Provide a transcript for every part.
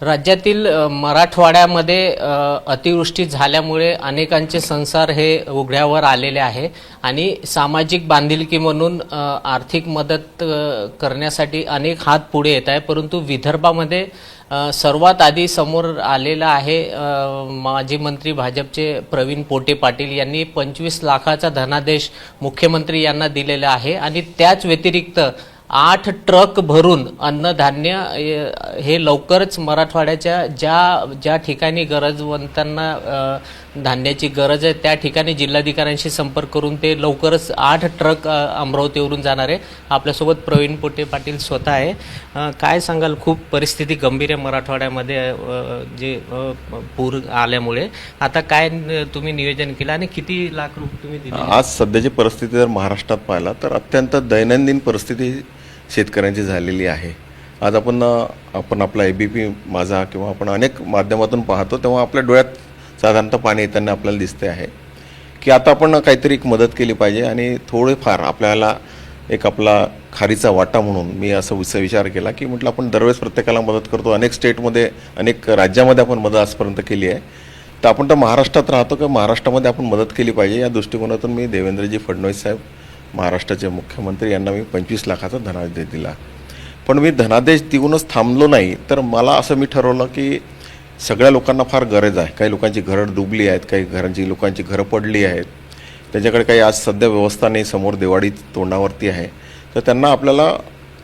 राज्यातील मराठवाड्यामध्ये अतिवृष्टी झाल्यामुळे अनेकांचे संसार हे उघड्यावर आलेले आहे आणि सामाजिक बांधिलकी म्हणून आर्थिक मदत करण्यासाठी अनेक हात पुढे येत आहे परंतु विदर्भामध्ये सर्वात आधी समोर आलेला आहे माजी मंत्री भाजपचे प्रवीण पोटे पाटील यांनी पंचवीस लाखाचा धनादेश मुख्यमंत्री यांना दिलेला आहे. आणि त्याच व्यतिरिक्त आठ ट्रक भरून अन्नधान्य हे लवकरच मराठवाड्याच्या ज्या ज्या ठिकाणी गरजवंतांना धान्याची गरज आहे त्या ठिकाणी जिल्हाधिकाऱ्यांशी संपर्क करून ते लवकरच आठ ट्रक अमरावतीवरून जाणार आहे. आपल्यासोबत प्रवीण पोटे पाटील स्वतः आहे. काय सांगाल? खूप परिस्थिती गंभीर आहे मराठवाड्यामध्ये जे पूर आल्यामुळे. आता काय तुम्ही नियोजन केलं आणि किती लाख रुपये तुम्ही दिले? आज सध्याची परिस्थिती जर महाराष्ट्रात पाहिला तर अत्यंत दैनंदिन परिस्थिती शेतकऱ्यांची झालेली आहे. आज आपण आपण आपला ए बी पी माझा किंवा आपण अनेक माध्यमातून पाहतो तेव्हा आपल्या डोळ्यात साधारणतः पाणी येताना आपल्याला दिसते आहे. की आता आपण काहीतरी एक मदत केली पाहिजे आणि थोडेफार आपल्याला एक आपला खारीचा वाटा म्हणून मी असं विस- विचार केला की म्हटलं आपण दरवेळेस प्रत्येकाला मदत करतो. अनेक स्टेटमध्ये अनेक राज्यामध्ये आपण मदत आजपर्यंत केली आहे. तर आपण तर महाराष्ट्रात राहतो किंवा महाराष्ट्रामध्ये आपण मदत केली पाहिजे. या दृष्टिकोनातून मी देवेंद्रजी फडणवीस साहेब महाराष्ट्राचे मुख्यमंत्री यांना मी पंचवीस लाखाचा धनादेश दिला. पण मी धनादेश देऊनच थांबलो नाही तर मला असं मी ठरवलं की सगळ्या लोकांना फार गरज आहे. काही लोकांची घरं डुबली आहेत काही घरांची लोकांची घरं पडली आहेत. त्यांच्याकडे काही आज सध्या व्यवस्था नाही समोर दिवाळी तोंडावरती आहे. तर त्यांना आपल्याला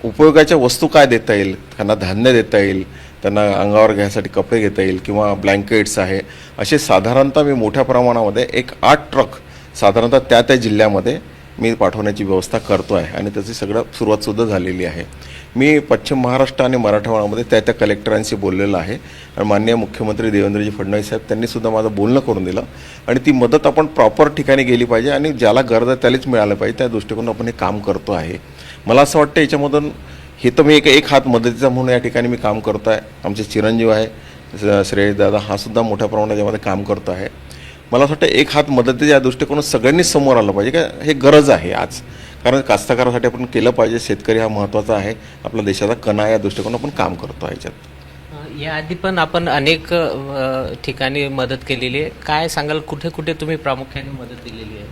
उपयोगाच्या वस्तू काय देता येईल? त्यांना धान्य देता येईल त्यांना अंगावर घ्यायसाठी कपडे घेता येईल किंवा ब्लँकेट्स आहे. असे साधारणतः मी मोठ्या प्रमाणामध्ये एक आठ ट्रक साधारणतः त्या त्या जिल्ह्यामध्ये मी पाठवण्याची व्यवस्था करतो आहे आणि त्याची सगळं सुरुवातसुद्धा झालेली आहे. मी पश्चिम महाराष्ट्र आणि मराठवाड्यामध्ये त्या त्या कलेक्टरांशी बोललेलो आहे. आणि माननीय मुख्यमंत्री देवेंद्रजी फडणवीस साहेब त्यांनीसुद्धा माझं बोलणं करून दिलं. आणि ती मदत आपण प्रॉपर ठिकाणी गेली पाहिजे आणि ज्याला गरज आहे त्यालाच मिळालं पाहिजे. त्या दृष्टिकोन आपण हे काम करतो आहे. मला असं वाटतं याच्यामधून हे तर मी एक एक हात मदतीचा म्हणून या ठिकाणी मी काम करतो आहे आमचे चिरंजीव आहे श्रेयस दादा हा सुद्धा मोठ्या प्रमाणात यामध्ये काम करतो आहे. मला असं वाटतं एक हात मदतीच्या दृष्टिकोनात सगळ्यांनीच समोर आलं पाहिजे. का हे गरज आहे आज. कारण कास्तकारासाठी आपण केलं पाहिजे. शेतकरी हा महत्त्वाचा आहे. आपल्या देशाचा कणा या दृष्टिकोनात आपण काम करतो याच्यात याआधी पण आपण अनेक ठिकाणी मदत केलेली आहे. काय सांगाल? कुठे कुठे तुम्ही प्रामुख्याने मदत दिलेली आहे?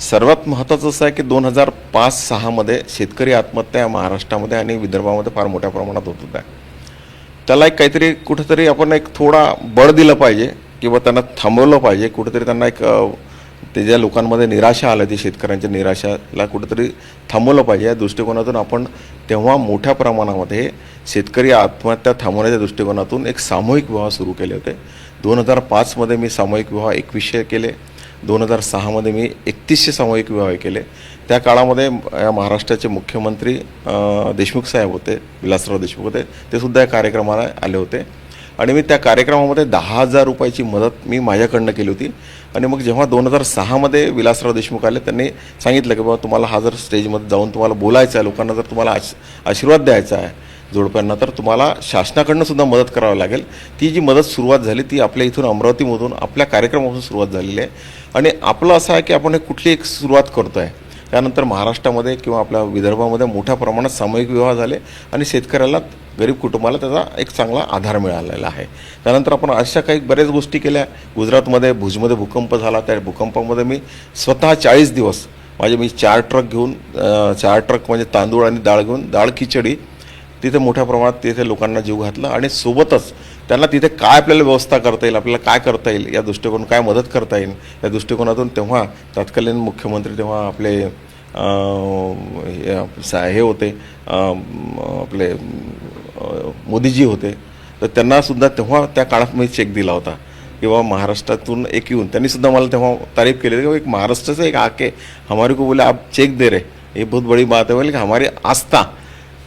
सर्वात महत्त्वाचं असं आहे की दोन हजार पाच सहामध्ये शेतकरी आत्महत्या महाराष्ट्रामध्ये आणि विदर्भामध्ये फार मोठ्या प्रमाणात होत होत्या. त्याला एक काहीतरी कुठेतरी आपण एक थोडा बळ दिलं पाहिजे. किंवा त्यांना थांबवलं पाहिजे. कुठेतरी त्यांना एक ते ज्या लोकांमध्ये निराशा आल्या ती शेतकऱ्यांच्या निराशाला कुठेतरी थांबवलं पाहिजे. या दृष्टिकोनातून आपण तेव्हा मोठ्या प्रमाणामध्ये शेतकरी आत्महत्या थांबवण्याच्या दृष्टिकोनातून एक सामूहिक विवाह सुरू केले होते. दोन हजार पाचमध्ये मी सामूहिक विवाह एकवीसशे केले. दोन हजार सहामध्ये मी एकतीसशे सामूहिक विवाह केले. त्या काळामध्ये या महाराष्ट्राचे मुख्यमंत्री देशमुख साहेब होते विलासराव देशमुख होते. ते सुद्धा या कार्यक्रमाला आले होते. आणि मी त्या कार्यक्रमामध्ये दहा हजार रुपयाची मदत मी माझ्याकडनं केली होती. आणि मग जेव्हा दोन हजार सहामध्ये विलासराव देशमुख आले त्यांनी सांगितलं की बाबा तुम्हाला हा जर स्टेजमध्ये जाऊन तुम्हाला बोलायचं आहे लोकांना जर तुम्हाला आश आशीर्वाद द्यायचा आहे जोडप्यांना तर तुम्हाला शासनाकडनं सुद्धा मदत करावी लागेल. ती जी मदत सुरुवात झाली ती आपल्या इथून अमरावतीमधून आपल्या कार्यक्रमापासून सुरुवात झालेली आहे. आणि आपलं असं आहे की आपण हे कुठली एक सुरुवात करतो आहे त्यानंतर महाराष्ट्रामध्ये किंवा आपल्या विदर्भामध्ये मोठ्या प्रमाणात सामूहिक विवाह झाले आणि शेतकऱ्याला गरीब कुटुंबाला त्याचा एक चांगला आधार मिळालेला आहे. त्यानंतर आपण अशा काही बऱ्याच गोष्टी केल्या. गुजरातमध्ये भुजमध्ये भूकंप झाला. त्या भूकंपामध्ये मी स्वतः चाळीस दिवस माझे मी चार ट्रक घेऊन चार ट्रक म्हणजे तांदूळ आणि डाळ घेऊन डाळ खिचडी तिथे मोठ्या प्रमाणात तिथे लोकांना जीव घातला आणि सोबतच त्यांना तिथे काय आपल्याला व्यवस्था करता येईल आपल्याला काय करता येईल या दृष्टिकोन काय मदत करता येईल या दृष्टिकोनातून तेव्हा तत्कालीन मुख्यमंत्री तेव्हा आपले हे होते आपले मोदीजी होते तर त्यांनासुद्धा तेव्हा त्या काळात मी चेक दिला होता. किंवा महाराष्ट्रातून एक येऊन त्यांनीसुद्धा मला तेव्हा तारीफ केली की एक महाराष्ट्राचं एक आके हमारे को बोले आप चेक दे रे हे बहुत बड़ी बात आहे बोले की हमारी आस्था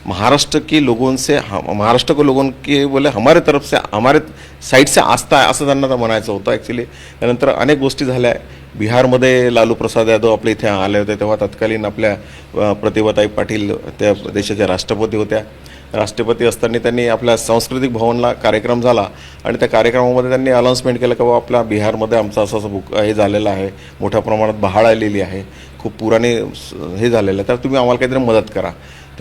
महाराष्ट्र के लोगों से महाराष्ट्र को लोगों के बोले हमारे तरफ से हमारे साईड से आस्था आहे असं त्यांना तर म्हणायचं होतं ॲक्च्युली त्यानंतर अनेक गोष्टी झाल्या. बिहारमध्ये लालू प्रसाद यादव आपल्या इथे आले होते तेव्हा तत्कालीन आपल्या प्रतिभाताई पाटील त्या देशाच्या राष्ट्रपती होत्या. राष्ट्रपती असताना त्यांनी आपल्या सांस्कृतिक भवनला कार्यक्रम झाला आणि त्या कार्यक्रमामध्ये त्यांनी अनाऊन्समेंट केलं की बाबा आपल्या बिहारमध्ये आमचं असं असं बुक हे झालेलं आहे. मोठ्या प्रमाणात बहाळ आलेली आहे. खूप पुराने स- हे झालेलं आहे. तर तुम्ही आम्हाला काहीतरी मदत करा.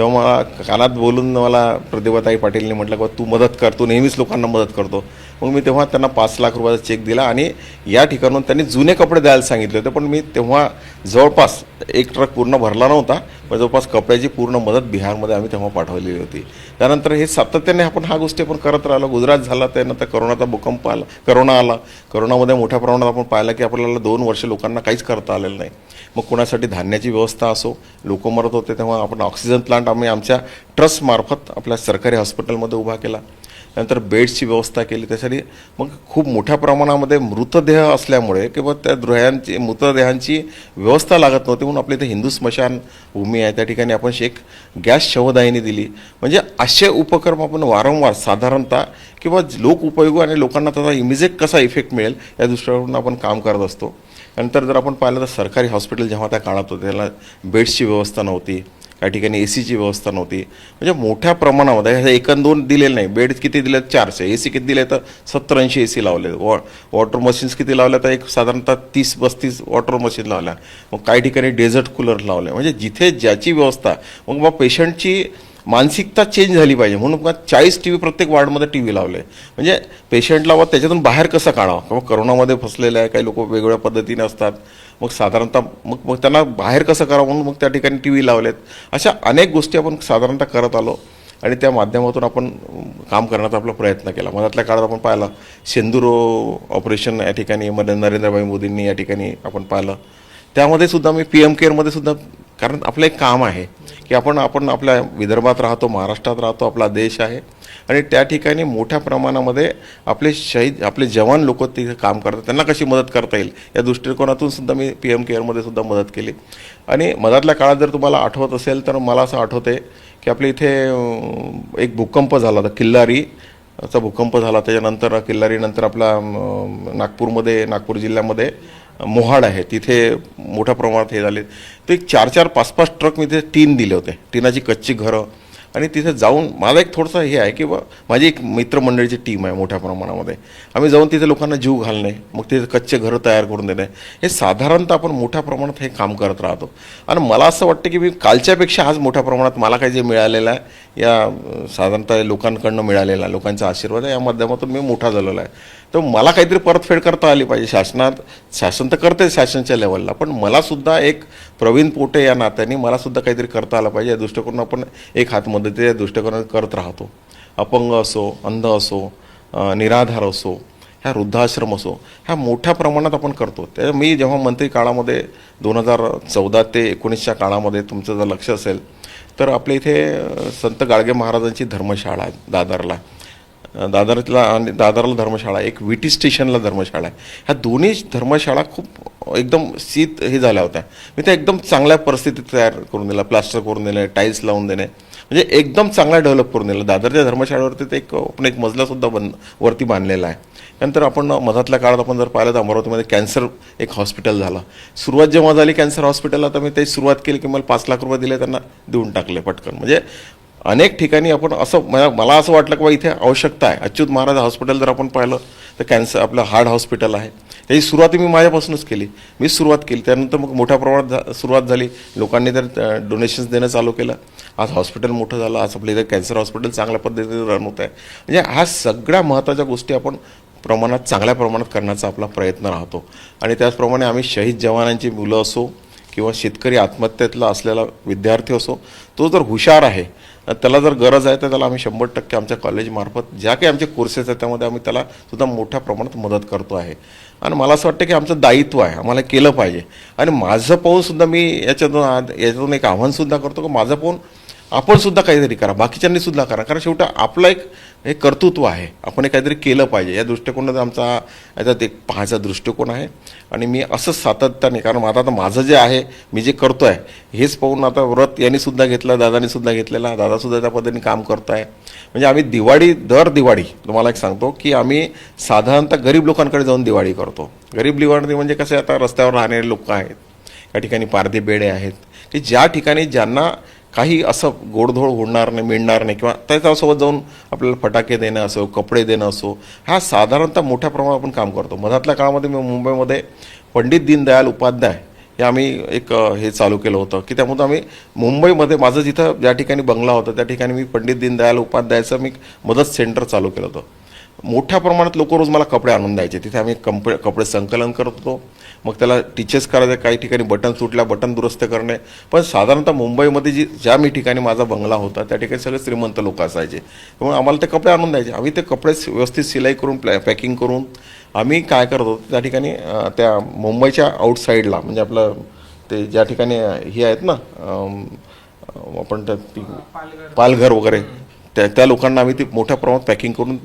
तेव्हा मला कानात बोलून मला प्रतिभाताई पाटीलने म्हटलं की तू मदत कर तू नेहमीच लोकांना मदत करतो. मग मी तेव्हा त्यांना पाच लाख रुपयाचा चेक दिला आणि या ठिकाणून त्यांनी जुने कपडे द्यायला सांगितले होते. पण मी तेव्हा जवळपास एक ट्रक पूर्ण भरला नव्हता पण जवळपास कपड्याची पूर्ण मदत बिहारमध्ये आम्ही तेव्हा पाठवलेली होती. त्यानंतर हे सातत्याने आपण हा गोष्टी आपण करत राहिलो. गुजरात झाला त्यानंतर करोनाचा भूकंप आला करोना आला. करोनामध्ये मोठ्या प्रमाणात आपण पाहिलं की आपल्याला दोन वर्ष लोकांना काहीच करता आलेलं नाही. मग कोणासाठी धान्याची व्यवस्था असो लोक मरत होते तेव्हा आपण ऑक्सिजन प्लांट आम्ही आमच्या ट्रस्टमार्फत आपल्या सरकारी हॉस्पिटलमध्ये उभा केला. नंतर बेड्सची व्यवस्था केली. त्यासाठी मग खूप मोठ्या प्रमाणामध्ये मृतदेह असल्यामुळे किंवा त्या द्रोह्यांची मृतदेहांची व्यवस्था लागत नव्हती म्हणून आपल्या इथे हिंदू स्मशान भूमी आहे. त्या ठिकाणी आपण एक गॅस शवदाहिनी दिली. म्हणजे असे उपक्रम आपण वारंवार साधारणतः किंवा लोक उपयोग आणि लोकांना त्याचा इमिजिएट कसा इफेक्ट मिळेल या दृष्टीकडून आपण काम करत असतो. नंतर जर आपण पाहिलं तर सरकारी हॉस्पिटल जेव्हा त्या काळात होते त्याला बेड्सची व्यवस्था नव्हती काही ठिकाणी ए सीची व्यवस्था नव्हती. म्हणजे मोठ्या प्रमाणामध्ये हे एक दोन दिलेले नाही. बेड किती दिले चारशे. ए सी किती दिले तर सत्तर ऐंशी ए सी लावले वॉ वॉटर मशीन्स किती लावल्या तर एक साधारणतः तीस पस्तीस वॉटर मशीन लावल्या. मग काही ठिकाणी डेझर्ट कूलर लावले. म्हणजे जिथे ज्याची व्यवस्था मग मग पेशंटची मानसिकता चेंज झाली पाहिजे. म्हणून मग चाळीस टी व्ही प्रत्येक वार्डमध्ये टी व्ही लावले. म्हणजे पेशंटला व त्याच्यातून बाहेर कसं काढावं? किंवा करोनामध्ये फसलेले आहे काही लोक वेगवेगळ्या पद्धतीने असतात. मग साधारणतः मग मग त्यांना बाहेर कसं करावं? म्हणून मग त्या ठिकाणी टी व्ही लावलेत. अशा अनेक गोष्टी आपण साधारणतः करत आलो. आणि त्या माध्यमातून आपण काम करण्याचा आपला प्रयत्न केला. मधातल्या काळात आपण पाहिलं शेंदूर ऑपरेशन या ठिकाणी नरेंद्रभाई मोदींनी या ठिकाणी आपण पाहिलं. त्यामध्ये सुद्धा मी पी एम केअरमध्ये सुद्धा कारण आपलं एक काम आहे की आपण आपण आपल्या विदर्भात राहतो महाराष्ट्रात राहतो आपला देश आहे. आणि त्या ठिकाणी मोठ्या प्रमाणामध्ये आपले शहीद आपले जवान लोक तिथे काम करतात. त्यांना कशी मदत करता येईल? या दृष्टिकोनातून सुद्धा मी पी एम केअरमध्ये सुद्धा मदत केली. आणि मधातल्या काळात जर तुम्हाला आठवत असेल तर मला असं आठवते की आपल्या इथे एक भूकंप झाला होता किल्लारी. चा भूकंप झाला. त्याच्यानंतर किल्लारीनंतर आपला नागपूरमध्ये नागपूर जिल्ह्यामध्ये मोहाड आहे. तिथे मोठ्या प्रमाणात हे झाले. ते एक चार चार पाच पाच ट्रक मी तिथे टीन दिले होते. टीनाची कच्ची घरं. आणि तिथे जाऊन मला एक थोडंसं हे आहे की बा माझी एक मित्रमंडळीची टीम आहे मोठ्या प्रमाणामध्ये. आम्ही जाऊन तिथे लोकांना जीव घालणे मग तिथे कच्चे घरं तयार करून देणे. हे साधारणतः आपण मोठ्या प्रमाणात हे काम करत राहतो. आणि मला असं वाटतं की मी कालच्यापेक्षा आज मोठ्या प्रमाणात मला काही जे मिळालेलं आहे या साधारणतः लोकांकडनं मिळालेला आहे, लोकांचा आशीर्वाद आहे या माध्यमातून मी मोठा झालेला आहे. तर मला काहीतरी परतफेड करता आली पाहिजे. शासनात शासन तर करते शासनाच्या लेवलला पण मला सुद्धा एक प्रवीण पोटे या नात्याने मलासुद्धा काहीतरी करता आलं पाहिजे. या दृष्टिकोन आपण एक हात मदतीच्या दृष्टिकोनात करत राहतो. अपंग असो अंध असो निराधार असो ह्या वृद्धाश्रम असो ह्या मोठ्या प्रमाणात आपण करतो. त्या मी जेव्हा मंत्री काळामध्ये दोन हजार चौदा ते एकोणीसच्या काळामध्ये तुमचं जर लक्ष असेल तर आपल्या इथे संत गाडगे महाराजांची धर्मशाळा आहे दादरला. दादरला आणि दादरला धर्मशाळा एक विटी स्टेशनला धर्मशाळा आहे. ह्या दोन्ही धर्मशाळा खूप एकदम शीत हे झाल्या होत्या. मी त्या एकदम चांगल्या परिस्थितीत तयार करून दिला प्लास्टर करून दिले टाईल्स लावून देणे म्हणजे एकदम चांगला डेव्हलप करून दिलं. दादरच्या धर्मशाळेवरती ते एक आपण एक मजलासुद्धा बन वरती बांधलेला आहे. नंतर आपण मधातल्या काळात आपण जर पाहिलं तर अमरावतीमध्ये कॅन्सर एक हॉस्पिटल झालं. सुरुवात जेव्हा झाली कॅन्सर हॉस्पिटलला तर मी ते सुरुवात केली की मला पाच लाख रुपये दिले त्यांना देऊन टाकले पटकन. म्हणजे अनेक ठिकाणी आपण असं मला मला असं वाटलं की बा इथे आवश्यकता आहे. अच्युत महाराज हॉस्पिटल जर आपण पाहिलं तर कॅन्सर आपलं हार्ट हॉस्पिटल आहे. त्याची सुरुवात मी माझ्यापासूनच केली. मी सुरुवात केली. त्यानंतर मग मोठ्या प्रमाणात झा- सुरुवात झाली. लोकांनी तर डोनेशन्स देणं चालू केलं. आज हॉस्पिटल मोठं झालं. आज आपलं इथं कॅन्सर हॉस्पिटल चांगल्या पद्धतीने रन होत आहे म्हणजे ह्या सगळ्या महत्त्वाच्या गोष्टी आपण प्रमाणात चांगल्या प्रमाणात करण्याचा आपला प्रयत्न राहतो. आणि त्याचप्रमाणे आम्ही शहीद जवानांची मुलं असो किंवा शेतकरी आत्महत्येतला असलेला विद्यार्थी असो तो जर हुशार आहे त्याला जर गरज आहे तर त्याला आम्ही शंभर टक्के आमच्या कॉलेजमार्फत ज्या काही आमचे कोर्सेस आहेत त्यामध्ये आम्ही त्याला सुद्धा मोठ्या प्रमाणात मदत करतो आहे. आणि मला असं वाटतं की आमचं दायित्व आहे आम्हाला केलं पाहिजे. आणि माझं पाहून सुद्धा मी याच्यातून याच्यातून एक आव्हानसुद्धा करतो की माझं पाहून आपण सुद्धा काहीतरी करा बाकीच्यांनी सुद्धा करा. कारण शेवटी आपला एक हे कर्तृत्व आहे. आपण हे काहीतरी केलं पाहिजे. या दृष्टिकोनात आमचा याच्यात एक पाहायचा दृष्टिकोन आहे. आणि मी असंच सातत्याने कारण आता आता माझं जे आहे मी जे करतो आहे हेच पाहून आता व्रत यांनी सुद्धा घेतलं दादानी सुद्धा घेतलेला दादासुद्धा त्या पद्धतीने काम करत आहे म्हणजे आम्ही दिवाळी दर दिवाळी तुम्हाला एक सांगतो की आम्ही साधारणतः गरीब लोकांकडे जाऊन दिवाळी करतो. गरीब दिवाळी म्हणजे कसे आता रस्त्यावर राहणारे लोक आहेत. या ठिकाणी पारधी बेडे आहेत. की ज्या ठिकाणी ज्यांना काही असं गोडधोड होणार नाही मिळणार नाही किंवा त्याच्यासोबत जाऊन आपल्याला फटाके देणं असो कपडे देणं असो हा साधारणतः मोठ्या प्रमाणात आपण काम करतो. मधातल्या काळामध्ये मी मुंबईमध्ये पंडित दीनदयाल उपाध्याय हे आम्ही एक हे चालू केलं होतं की त्यामुळे आम्ही मुंबईमध्ये माझं जिथं ज्या ठिकाणी बंगला होता त्या ठिकाणी मी पंडित दीनदयाल उपाध्यायचं मी मदत सेंटर चालू केलं होतं. मोठ्या प्रमाणात लोक रोज मला कपडे आणून द्यायचे तिथे आम्ही कंप कपडे संकलन करत होतो. मग त्याला टीचर्स करायचं काही ठिकाणी बटन सुटल्या बटन दुरुस्त करणे. पण साधारणतः मुंबईमध्ये जी ज्या मी ठिकाणी माझा बंगला होता त्या ठिकाणी सगळे श्रीमंत लोक असायचे. त्यामुळे आम्हाला ते कपडे आणून द्यायचे. आम्ही ते कपडे व्यवस्थित सिलाई करून प्लॅ पॅकिंग करून आम्ही काय करत होतो त्या ठिकाणी त्या मुंबईच्या आउटसाईडला म्हणजे आपलं ते ज्या ठिकाणी हे आहेत ना आपण त्या पालघर वगैरे त्या त्या लोकांना आम्ही ती मोठ्या प्रमाणात पॅकिंग करून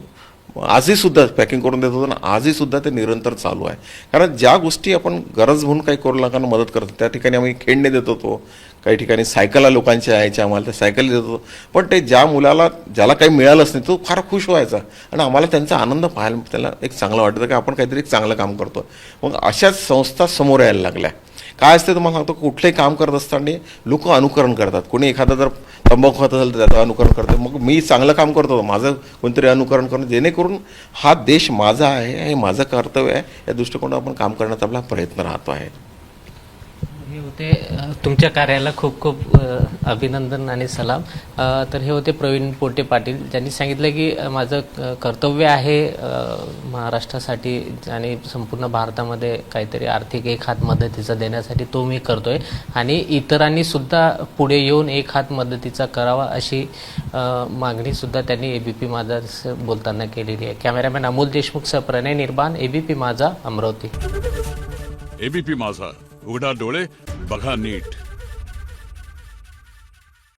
आजही सुद्धा पॅकिंग करून देत होतो आणि आजही सुद्धा ते निरंतर चालू आहे. कारण ज्या गोष्टी आपण गरज म्हणून काही करू लोकांना मदत करतो त्या ठिकाणी आम्ही खेळणे देत होतो. काही ठिकाणी सायकला लोकांच्या यायच्या आम्हाला त्या सायकल देत होतो. पण ते ज्या मुलाला ज्याला काही मिळालंच नाही तो फार खुश व्हायचा. आणि आम्हाला त्यांचा आनंद पाहायला त्याला एक चांगलं वाटतं की आपण काहीतरी एक चांगलं काम करतो मग अशाच संस्था समोर यायला लागल्या. काय असते तुम्हाला सांगतो कुठलंही काम करत असताना लोक अनुकरण करतात. कोणी एखादा जर तंबाखू खात असेल तर त्याचं अनुकरण करतं मग मी चांगलं काम करतो माझं कोणतरी अनुकरण करणं जेणेकरून हा देश माझा आहे हे माझं कर्तव्य आहे. या दृष्टिकोनातून आपण काम करण्याचा आपला प्रयत्न राहतो आहे. हे होते तुमच्या कार्याला खूप खूप अभिनंदन आणि सलाम. तर हे होते प्रवीण पोटे पाटील ज्यांनी सांगितलं की माझं कर्तव्य आहे महाराष्ट्रासाठी आणि संपूर्ण भारतामध्ये काहीतरी आर्थिक एक हात मदतीचा देण्यासाठी तो मी करतोय. आणि इतरांनी सुद्धा पुढे येऊन एक हात मदतीचा करावा अशी मागणी सुद्धा त्यांनी एबीपी माझा बोलताना केलेली आहे. कॅमेरामॅन अमोल देशमुख सप्रणय निर्माण एबीपी माझा अमरावती. एबीपी माझा. उघडा डोळे बघा नीट.